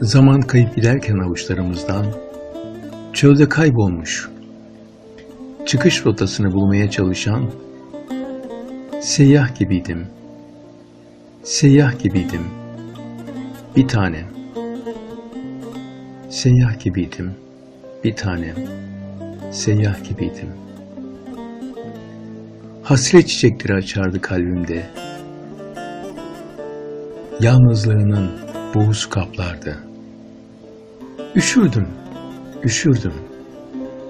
Zaman kayıp giderken avuçlarımızdan, çölde kaybolmuş, çıkış rotasını bulmaya çalışan, seyyah gibiydim. Seyyah gibiydim. Bir tanem. Seyyah gibiydim. Bir tanem. Seyyah gibiydim. Hasret çiçekleri açardı kalbimde. Yalnızlığının buğusu kaplardı. Üşürdüm, üşürdüm.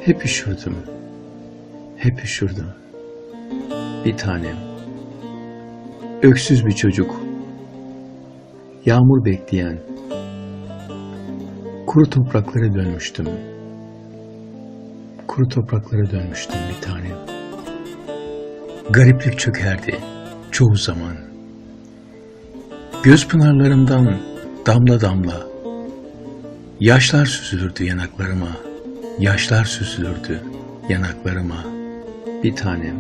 Hep üşürdüm. Hep üşürdüm. Bir tanem. Öksüz bir çocuk. Yağmur bekleyen. Kuru topraklara dönmüştüm. Kuru topraklara dönmüştüm bir tanem. Gariplik çökerdi çoğu zaman. Göz pınarlarımdan damla damla yaşlar süzülürdü yanaklarıma. Yaşlar süzülürdü yanaklarıma. Bir tanem.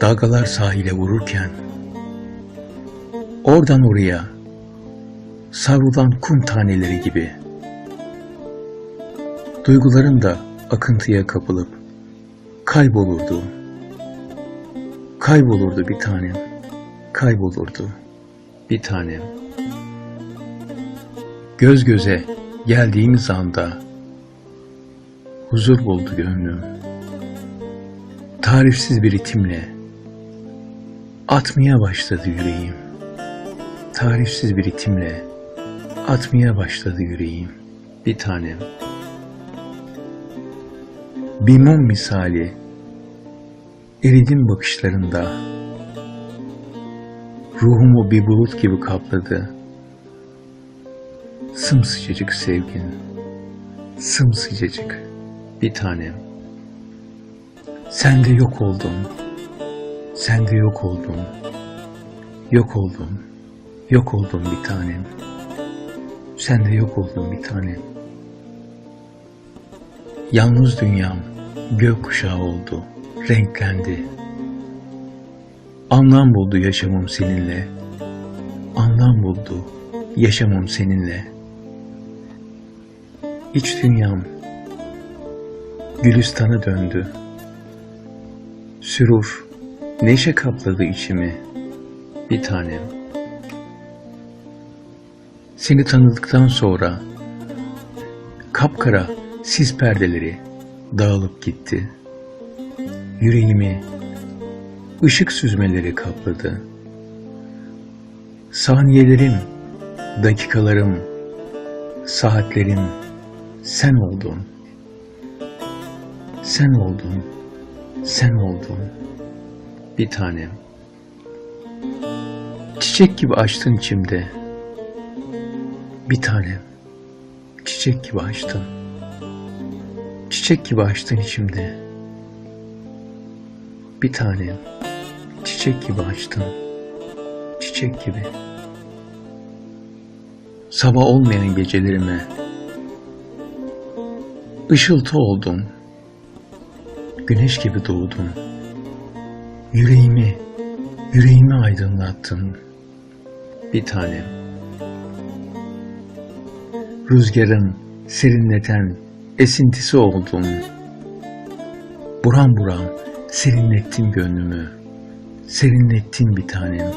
Dalgalar sahile vururken oradan oraya savrulan kum taneleri gibi duygularım da akıntıya kapılıp kaybolurdu. Kaybolurdu bir tanem. Kaybolurdu bir tanem. Göz göze geldiğimiz anda huzur buldu gönlüm. Tarifsiz bir ritimle atmaya başladı yüreğim. Tarifsiz bir ritimle atmaya başladı yüreğim. Bir tanem. Bir mum misali eridim bakışlarında. Ruhumu bir bulut gibi kapladı. Sımsıcacık sevgin, sımsıcacık bir tanem. Sen de yok oldun, sen de yok oldun, yok oldun, yok oldun bir tanem. Sen de yok oldun bir tanem. Yalnız dünyam gökkuşağı oldu, renklendi. Anlam buldu yaşamım seninle. Anlam buldu yaşamım seninle. İç dünyam Gülistan'a döndü. Sürur, neşe kapladı içimi. Bir tanem. Seni tanıdıktan sonra kapkara sis perdeleri dağılıp gitti. Yüreğimi ışık süzmeleri kapladı. Saniyelerim, dakikalarım, saatlerim sen oldun. Sen oldun, sen oldun. Bir tanem. Çiçek gibi açtın içimde. Bir tanem. Çiçek gibi açtın. Çiçek gibi açtın içimde. Bir tanem. Çiçek gibi açtın. Çiçek gibi. Sabah olmayan gecelerime ışıltı oldun. Güneş gibi doğdun. Yüreğimi, yüreğimi aydınlattın. Bir tanem. Rüzgarın serinleten esintisi oldun. Buram buram serinlettin gönlümü. Serinlettin bir tanem.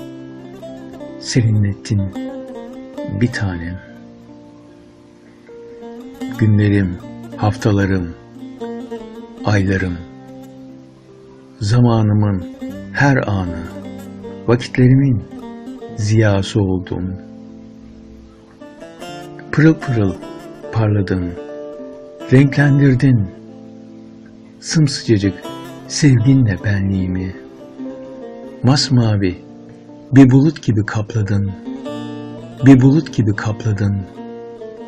Serinlettin bir tanem. Günlerim, haftalarım, aylarım, zamanımın her anı, vakitlerimin ziyası oldun. Pırıl pırıl parladın, renklendirdin, sımsıcacık sevginle benliğimi. Masmavi Bir bulut gibi kapladın, bir bulut gibi kapladın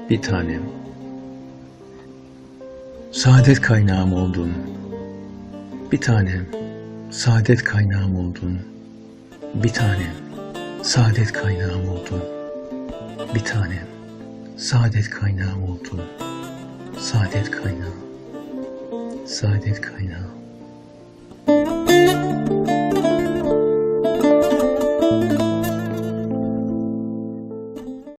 bir tanem. Saadet kaynağım oldun, bir tanem. Saadet kaynağım oldun, bir tanem. Saadet kaynağım oldun, bir tanem. Saadet kaynağım oldun, saadet kaynağı, saadet kaynağı.